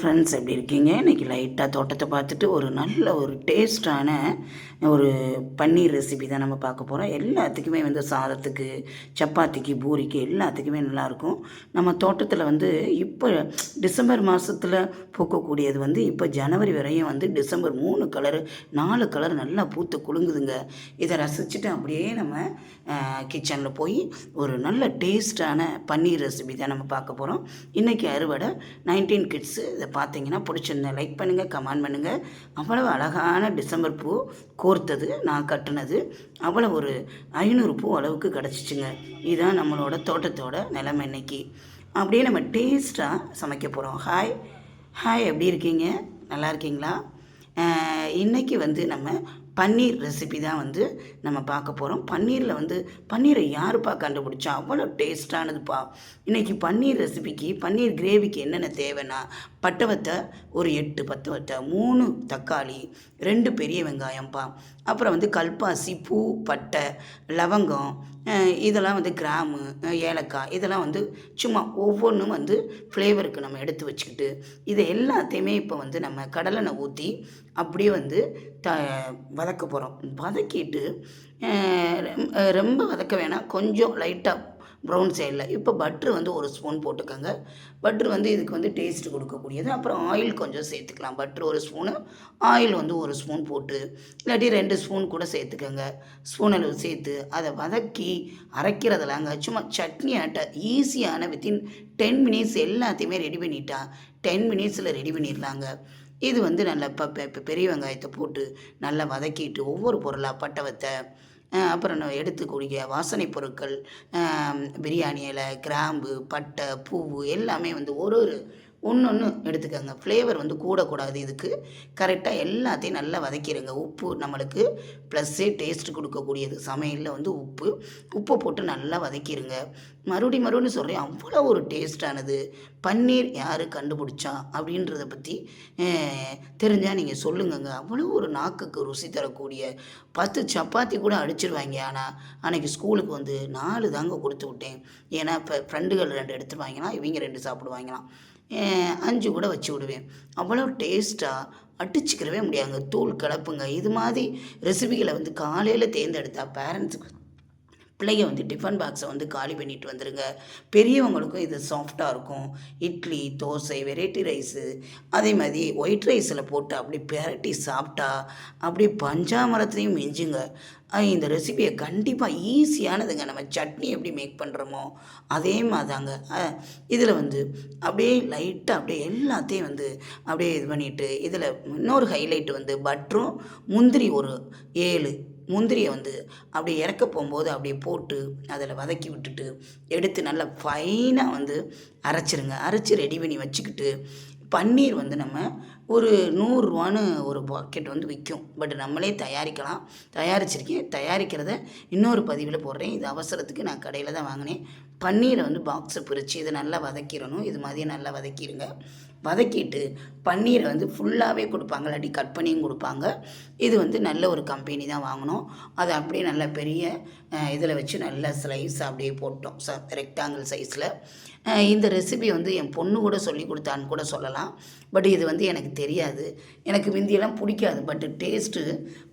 Friends எப்படி இருக்கீங்க? இன்றைக்கி லைட்டாக தோட்டத்தை பார்த்துட்டு ஒரு நல்ல ஒரு டேஸ்டான ஒரு பன்னீர் ரெசிபி தான் நம்ம பார்க்க போகிறோம் எல்லாத்துக்குமே வந்து சாதத்துக்கு சப்பாத்திக்கு பூரிக்கு எல்லாத்துக்குமே நல்லாயிருக்கும் நம்ம தோட்டத்தில் வந்து இப்போ டிசம்பர் மாதத்தில் பூக்கக்கூடியது வந்து இப்போ ஜனவரி வரையும் வந்து டிசம்பர் மூணு கலரு நாலு கலர் நல்லா பூத்து குலுங்குதுங்க. இதை ரசிச்சுட்டு அப்படியே நம்ம கிச்சனில் போய் ஒரு நல்ல டேஸ்டான பன்னீர் ரெசிபி தான் நம்ம பார்க்க போகிறோம் இன்றைக்கி அறுவடை நைன்டீன் கிட்ஸு இதை பார்த்தீங்கன்னா பிடிச்சிருந்தா லைக் பண்ணுங்கள் கமெண்ட் பண்ணுங்கள் அவ்வளவு அழகான டிசம்பர் பூ கோர்த்தது நான் கட்டினது. அவ்வளோ ஒரு ஐநூறு பூ அளவுக்கு கிடச்சிச்சுங்க. இதுதான் நம்மளோட தோட்டத்தோட நிலைமை இன்னைக்கு. அப்படியே நம்ம டேஸ்ட்டாக சமைக்க போகிறோம் ஹாய் ஹாய் எப்படி இருக்கீங்க? நல்லா இருக்கீங்களா? இன்றைக்கி வந்து நம்ம பன்னீர் ரெசிபி தான் வந்து நம்ம பார்க்க போகிறோம் பன்னீரில் வந்து பன்னீரை யாருப்பா கண்டுபிடிச்சா? அவ்வளோ டேஸ்டானதுப்பா இன்றைக்கி பன்னீர் ரெசிபிக்கு பன்னீர் கிரேவிக்கு என்னென்ன தேவைன்னா பட்டவத்தை ஒரு எட்டு பத்து வத்தை மூணு தக்காளி ரெண்டு பெரிய வெங்காயம்ப்பா அப்புறம் வந்து கல்பாசி பூ பட்டை லவங்கம் இதெல்லாம் வந்து கிராமு ஏலக்காய் இதெல்லாம் வந்து சும்மா ஒவ்வொன்றும் வந்து ஃப்ளேவருக்கு நம்ம எடுத்து வச்சுக்கிட்டு இதை எல்லாத்தையுமே இப்போ வந்து நம்ம கடலெண்ணெய் ஊற்றி அப்படியே வந்து த வதக்க போகிறோம் வதக்கிட்டு ரொம்ப வதக்க வேணாம். கொஞ்சம் லைட்டாக ப்ரௌன் சைடில் இப்போ பட்ரு வந்து ஒரு ஸ்பூன் போட்டுக்கோங்க. பட்ரு வந்து இதுக்கு வந்து டேஸ்ட் கொடுக்கக்கூடியது. அப்புறம் ஆயில் கொஞ்சம் சேர்த்துக்கலாம். பட்ரு ஒரு ஸ்பூனு ஆயில் வந்து ஒரு ஸ்பூன் போட்டு இல்லாட்டி ரெண்டு ஸ்பூன் கூட சேர்த்துக்கோங்க. ஸ்பூன் அளவு சேர்த்து அதை வதக்கி அரைக்கிறதுலாங்க. சும்மா சட்னி ஆட்ட ஈஸியான வித்தின் டென் மினிட்ஸ் எல்லாத்தையுமே ரெடி பண்ணிட்டா டென் மினிட்ஸில் ரெடி பண்ணிடலாங்க. இது வந்து நல்லா இப்போ இப்போ பெரிய வெங்காயத்தை போட்டு நல்லா வதக்கிட்டு ஒவ்வொரு பொருளாக பட்டை வத்தை அப்புறம் எடுத்துக்கூடிய வாசனை பொருட்கள் பிரியாணி இலை கிராம்பு பட்டை பூவு எல்லாமே வந்து ஒரு ஒரு ஒன்று ஒன்று எடுத்துக்கோங்க. ஃப்ளேவர் வந்து கூடக்கூடாது இதுக்கு. கரெக்டாக எல்லாத்தையும் நல்லா வதக்கிடுங்க உப்பு நம்மளுக்கு ப்ளஸ்ஸே டேஸ்ட் கொடுக்கக்கூடியது. சமையலில் வந்து உப்பு. உப்பை போட்டு நல்லா வதக்கிடுங்க மறுபடி மறுபடியும் சொல்கிறேன் அவ்வளோ ஒரு டேஸ்டானது பன்னீர் யார் கண்டுபிடிச்சா அப்படின்றத பற்றி தெரிஞ்சால் நீங்கள் சொல்லுங்கங்க. அவ்வளோ ஒரு நாக்குக்கு ருசி தரக்கூடிய பத்து சப்பாத்தி கூட அடிச்சிருவாங்க. ஆனால் அன்னைக்கு ஸ்கூலுக்கு வந்து நாலு தாங்க கொடுத்து விட்டேன். ஏன்னா இப்போ ஃப்ரெண்டுகள் ரெண்டு எடுத்துருவாங்கன்னா இவங்க ரெண்டு சாப்பிடுவாங்களாம். அஞ்சு கூட வச்சு விடுவேன். அவ்வளோ டேஸ்ட்டாக அடிச்சுக்கிறவே முடியாதுங்க. தூள் கலப்புங்க. இது மாதிரி ரெசிபிகளை வந்து காலையில் தேர்ந்தெடுத்தா பேரண்ட்ஸுக்கு பிள்ளைங்க வந்து டிஃபன் பாக்ஸை வந்து காலி பண்ணிட்டு வந்துடுங்க பெரியவங்களுக்கும் இது சாஃப்டாக இருக்கும். இட்லி தோசை வெரைட்டி ரைஸு அதே மாதிரி ஒயிட் ரைஸில் போட்டு அப்படி பெரட்டி சாப்பிட்டா அப்படி பஞ்சாமரத்துலேயும் மிஞ்சுங்க. இந்த ரெசிபியை கண்டிப்பாக ஈஸியானதுங்க நம்ம சட்னி எப்படி மேக் பண்ணுறோமோ அதே மாதிரிதாங்க. இதில் வந்து அப்படியே லைட்டாக அப்படியே எல்லாத்தையும் வந்து அப்படியே இது பண்ணிவிட்டு இதில் இன்னொரு ஹைலைட் வந்து பட்டரும் முந்திரி ஒரு ஏழு முந்திரியை வந்து அப்படியே இறக்க போகும்போது அப்படியே போட்டு அதில் வதக்கி விட்டுட்டு எடுத்து நல்லா ஃபைனாக வந்து அரைச்சிருங்க. அரைச்சி ரெடி பண்ணி வச்சுக்கிட்டு பன்னீர் வந்து நம்ம ஒரு நூறுரூவான்னு ஒரு பாக்கெட் வந்து விற்கும். பட் நம்மளே தயாரிக்கலாம். தயாரிச்சிருக்கேன். தயாரிக்கிறத இன்னொரு பதிவில் போடுறேன். இது அவசரத்துக்கு நான் கடையில் தான் வாங்கினேன். பன்னீரை வந்து பாக்ஸை பிரித்து இதை நல்லா வதக்கிடணும். இது மாதிரியே நல்லா வதக்கிடுங்க. வதக்கிட்டு பன்னீரை வந்து ஃபுல்லாகவே கொடுப்பாங்க. இல்லாட்டி கட் பண்ணியும் கொடுப்பாங்க. இது வந்து நல்ல ஒரு கம்பெனி தான் வாங்கினோம் அதை அப்படியே நல்ல பெரிய இதில் வச்சு நல்ல ஸ்லைஸ் அப்படியே போட்டோம். ச ரெக்டாங்கிள் சைஸில் இந்த ரெசிபி வந்து என் பொண்ணு கூட சொல்லி கொடுத்தான்னு கூட சொல்லலாம். பட் இது வந்து எனக்கு தெரியாது. எனக்கு முந்தியெல்லாம் பிடிக்காது. பட் டேஸ்ட்டு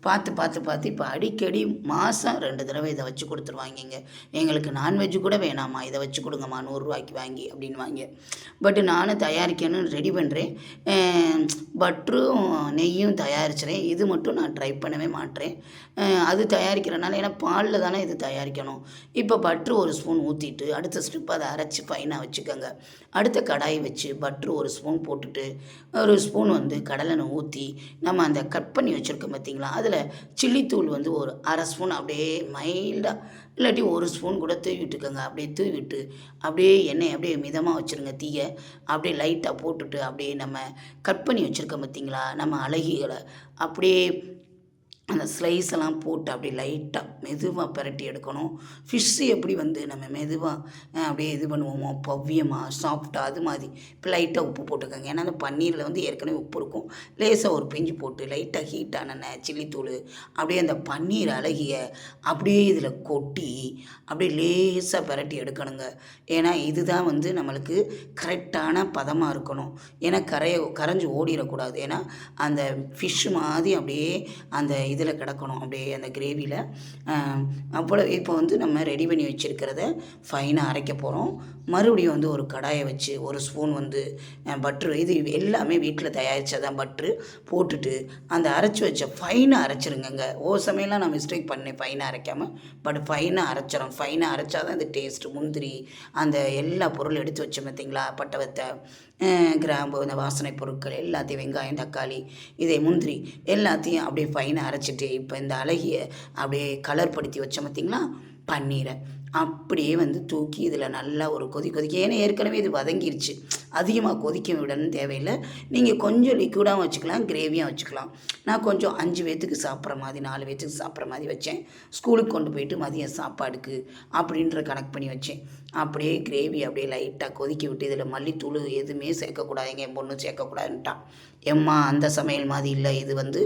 பார்த்து பார்த்து பார்த்து இப்போ அடிக்கடி மாதம் ரெண்டு தடவை இதை வச்சு கொடுத்துருவாங்கங்க. எங்களுக்கு நான்வெஜ்ஜு கூட வேணாமா? இதை வச்சு கொடுங்கம்மா. நூறுரூவாய்க்கு வாங்கி அப்படின்வாங்க பட் நானும் தயாரிக்கணும்னு ரெடி பண்ணுறேன் பட்டரும் நெய்யும் தயாரிச்சிறேன். இது மட்டும் நான் ட்ரை பண்ணவே மாட்டேன். அது தயாரிக்கிறனால ஏன்னா பாலில் தானே இது தயாரிக்கணும். இப்போ பட்ரு ஒரு ஸ்பூன் ஊற்றிட்டு அடுத்த ஸ்டெப் அதை அரைச்சி ஃபைனாக வச்சுக்கோங்க. அடுத்த கடாய் வச்சு பட்ரு ஒரு ஸ்பூன் போட்டுட்டு ஒரு ஸ்பூன் வந்து கடலெண்ணெய் ஊற்றி நம்ம அந்த கட் பண்ணி வச்சுருக்கோம் பார்த்தீங்களா அதில் சில்லித்தூள் வந்து ஒரு அரை ஸ்பூன் அப்படியே மைல்டாக இல்லாட்டி ஒரு ஸ்பூன் கூட தூவி விட்டுக்கோங்க. அப்படியே தூவி விட்டு அப்படியே எண்ணெய் அப்படியே மிதமாக வச்சுருங்க தீயை. அப்படியே லைட்டாக போட்டுட்டு அப்படியே நம்ம கட் பண்ணி வச்சுருக்கோம் பார்த்தீங்களா நம்ம அழகிகளை அப்படியே அந்த ஸ்லைஸ் எல்லாம் போட்டு அப்படியே லைட்டாக மெதுவாக பிரட்டி எடுக்கணும். ஃபிஷ்ஷு எப்படி வந்து நம்ம மெதுவாக அப்படியே இது பண்ணுவோமோ பவ்யமாக சாஃப்டாக அது மாதிரி. இப்போ லைட்டாக உப்பு போட்டுக்கோங்க. ஏன்னா அந்த பன்னீரில் வந்து ஏற்கனவே உப்பு இருக்கும். லேசாக ஒரு பிஞ்சு போட்டு லைட்டாக ஹீட்டான சில்லித்தூள் அப்படியே அந்த பன்னீர் அழகிய அப்படியே இதில் கொட்டி அப்படியே லேசாக பிரட்டி எடுக்கணுங்க. ஏன்னா இதுதான் வந்து நம்மளுக்கு கரெக்டான பதமாக இருக்கணும். ஏன்னா கரைய கரைஞ்சி ஓடிடக்கூடாது. ஏன்னா அந்த ஃபிஷ் மாதிரி அப்படியே அந்த இது இதில் கிடக்கணும் அப்படியே அந்த கிரேவியில் அவ்வளோ இப்போ வந்து நம்ம ரெடி பண்ணி வச்சுருக்கிறத ஃபைனாக அரைக்க போகிறோம் மறுபடியும் வந்து ஒரு கடாயை வச்சு ஒரு ஸ்பூன் வந்து பட்ரு இது எல்லாமே வீட்டில் தயாரித்ததான் பட்ரு போட்டுட்டு அந்த அரைச்சி வச்ச ஃபைனாக அரைச்சிருங்கங்க. ஓ சமையலாம் நான் மிஸ்டேக் பண்ணேன் ஃபைனாக அரைக்காமல் பட் ஃபைனாக அரைச்சிடும் ஃபைனாக அரைச்சா தான் அந்த டேஸ்ட்டு முந்திரி அந்த எல்லா பொருள் எடுத்து வச்சோம் பார்த்தீங்களா பட்டவத்தை கிராம்பு இந்த வாசனை பொருட்கள் எல்லாத்தையும் வெங்காயம் தக்காளி இதை முந்திரி எல்லாத்தையும் அப்படியே ஃபைனாக அரைச்சிட்டு இப்போ இந்த அழகிய அப்படியே கலர் படுத்தி வச்சோம் பார்த்திங்களா பன்னீரை. அப்படியே வந்து தூக்கி இதில் நல்லா ஒரு கொதி கொதிக்க ஏன்னா ஏற்கனவே இது வதங்கிருச்சு. அதிகமாக கொதிக்க விடணும்னு தேவையில்லை. நீங்கள் கொஞ்சம் லிக்விடாகவும் வச்சுக்கலாம் கிரேவியாக வச்சுக்கலாம். நான் கொஞ்சம் அஞ்சு பேத்துக்கு சாப்பிட்ற மாதிரி நாலு பேத்துக்கு சாப்பிட்ற மாதிரி வச்சேன். ஸ்கூலுக்கு கொண்டு போயிட்டு மதியம் சாப்பாடுக்கு அப்படின்ற கணக்கு பண்ணி வச்சேன். அப்படியே கிரேவி அப்படியே லைட்டாக கொதிக்க விட்டு இதில் மல்லித்தூள் எதுவுமே சேர்க்கக்கூடாதுங்க. என் பொண்ணு சேர்க்கக்கூடாதுன்ட்டான் எம்மா அந்த சமையல் மாதிரி இல்லை. இது வந்து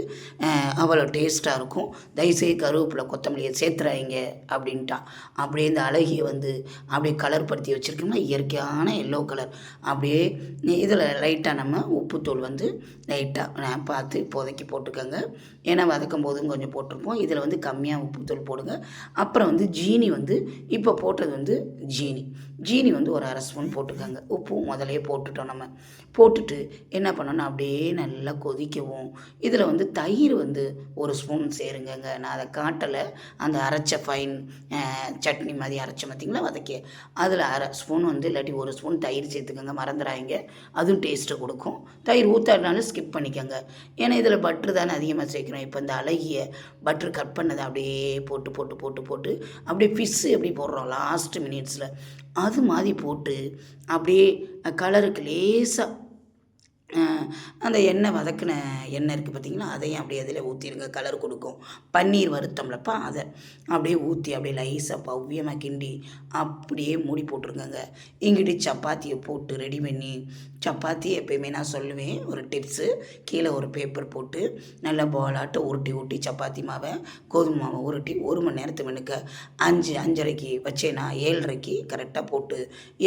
அவ்வளோ டேஸ்ட்டாக இருக்கும். தயவுசெய்து கருவேப்பிலை கொத்தமல்லியை சேர்த்துறாங்க அப்படின்ட்டான் அப்படியே இந்த அழகிய வந்து அப்படியே கலர் படுத்தி வச்சுருக்கோம்னா இயற்கையான எல்லோ கலர் அப்படியே இதில் லைட்டாக நம்ம உப்புத்தூள் வந்து லைட்டாக பார்த்து இப்போதைக்கு போட்டுக்கோங்க. ஏன்னா வதக்கும் போதும் கொஞ்சம் போட்டிருப்போம். இதில் வந்து கம்மியாக உப்புத்தூள் போடுங்க. அப்புறம் வந்து ஜீனி வந்து இப்போ போட்டது வந்து ஜீனி. ஜீனி வந்து ஒரு அரை ஸ்பூன் போட்டுக்கோங்க. உப்பும் முதலே போட்டுட்டோம் நம்ம. போட்டுட்டு என்ன பண்ணணும்? அப்படியே நல்லா கொதிக்கவும். இதில் வந்து தயிர் வந்து ஒரு ஸ்பூன் சேருங்கங்க. நான் அதை காட்டலை. அந்த அரைச்ச ஃபைன் சட்னி மாதிரி அரைச்ச பார்த்தீங்களா? வதக்கி. அதில் அரை ஸ்பூன் வந்து இல்லாட்டி ஒரு ஸ்பூன் தயிர் சேர்த்துக்கோங்க. மறந்துடாதீங்க. அதுவும் டேஸ்ட்டு கொடுக்கும். தயிர் ஊற்றாடினாலும் ஸ்கிப் பண்ணிக்கோங்க. ஏன்னா இதில் பட்ரு தானே அதிகமாக சேர்க்கணும் இப்போ இந்த அழகிய பட்ரு கட் பண்ணதை அப்படியே போட்டு போட்டு போட்டு போட்டு அப்படியே ஃபிஷ்ஷு எப்படி போடுறோம்? லாஸ்ட் மினிட்ஸில் அது மாதிரி போட்டு அப்படியே கலருக்கு லேசாக அந்த எண்ணெய் வதக்கின எண்ணெய் இருக்குது பார்த்தீங்களா? அதையும் அப்படியே அதில் ஊற்றிடுங்க கலர் கொடுக்கும். பன்னீர் வறுத்தோம்லப்பா அதை அப்படியே ஊற்றி அப்படியே லைஸாக பவ்யமாக கிண்டி அப்படியே மூடி போட்டுருங்கங்க. இங்கிட்டு சப்பாத்தியை போட்டு ரெடி பண்ணி சப்பாத்தி எப்பயுமே நான் சொல்லுவேன். ஒரு டிப்ஸு கீழே ஒரு பேப்பர் போட்டு நல்லா பாலாட்டு உருட்டி ஊட்டி சப்பாத்தி மாவை கோதுமை மாவை உருட்டி ஒரு மணி நேரத்துக்கு மினுக்க அஞ்சு அஞ்சரைக்கு வச்சேன்னா ஏழரைக்கு கரெக்டாக போட்டு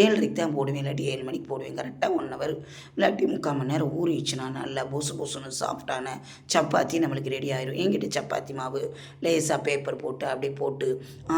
ஏழரைக்கு தான் போடுவேன். இல்லாட்டி ஏழு மணிக்கு போடுவேன். கரெக்டாக ஒன் ஹவர் இல்லாட்டி முக்கால் மணி நேரம் ஊறிடுச்சுன்னா நல்லா பொசு பொசுன்னு சாஃப்டான சப்பாத்தி நம்மளுக்கு ரெடி ஆயிரும். எங்கிட்ட சப்பாத்தி மாவு லேசாக பேப்பர் போட்டு அப்படியே போட்டு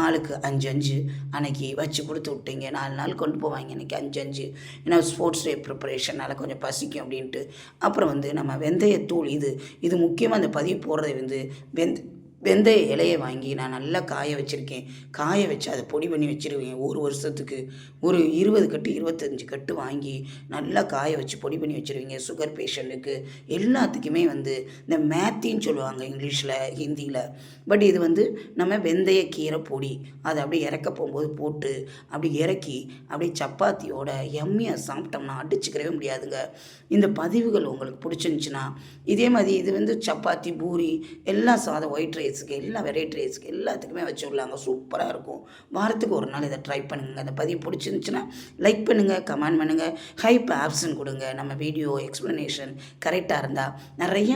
ஆளுக்கு அஞ்சு அஞ்சு அன்னைக்கு வச்சு கொடுத்து விட்டீங்க. நாலு நாள் கொண்டு போவாங்க இன்னைக்கு அஞ்சு அஞ்சு. ஏன்னா ஸ்போர்ட்ஸ் டே ப்ரிப்பரேஷனால் கொஞ்சம் பசிக்கும் அப்படின்ட்டு. அப்புறம் வந்து நம்ம வெந்தயத்தூள் இது இது முக்கியமாக அந்த பதிவு போடுறது வந்து வெந்த வெந்தய இலையை வாங்கி நான் நல்லா காய வச்சுருக்கேன். காய வச்சு அதை பொடி பண்ணி வச்சுருவேன். ஒரு வருஷத்துக்கு ஒரு இருபது கட்டு இருபத்தஞ்சி கட்டு வாங்கி நல்லா காய வச்சு பொடி பண்ணி வச்சுருவீங்க. சுகர் பேஷண்ட்டுக்கு எல்லாத்துக்குமே வந்து இந்த மேத்தின்னு சொல்லுவாங்க இங்கிலீஷில் ஹிந்தியில். பட் இது வந்து நம்ம வெந்தய கீரை பொடி. அதை அப்படியே இறக்க போகும்போது போட்டு அப்படி இறக்கி அப்படியே சப்பாத்தியோட எம்மியாக சாப்பிட்டோம்னா அடிச்சுக்கிறவே முடியாதுங்க. இந்த பதிவுகள் உங்களுக்கு பிடிச்சிருந்துச்சின்னா இதே மாதிரி இது வந்து சப்பாத்தி பூரி எல்லா சாதம் ஒயிட் ரைஸ் ரைஸுக்கு எல்லா வெரைட்டி ரைஸுக்கு எல்லாத்துக்குமே வச்சு விடலாங்க. சூப்பராக இருக்கும். வாரத்துக்கு ஒரு நாள் இதை ட்ரை பண்ணுங்கள் அந்த பதிவு பிடிச்சிருந்துச்சின்னா லைக் பண்ணுங்கள் கமெண்ட் பண்ணுங்கள் ஹைப் ஆப்ஷன் கொடுங்க. நம்ம வீடியோ எக்ஸ்ப்ளனேஷன் கரெக்டாக இருந்தால் நிறைய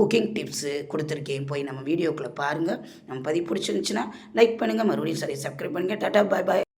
குக்கிங் டிப்ஸு கொடுத்துருக்கேன். போய் நம்ம வீடியோக்குள்ளே பாருங்கள் நம்ம பதிவு பிடிச்சிருந்துச்சுன்னா லைக் பண்ணுங்கள் மறுபடியும் சரி சப்ஸ்கிரைப் பண்ணுங்கள் டாட்டா பாய் பாய்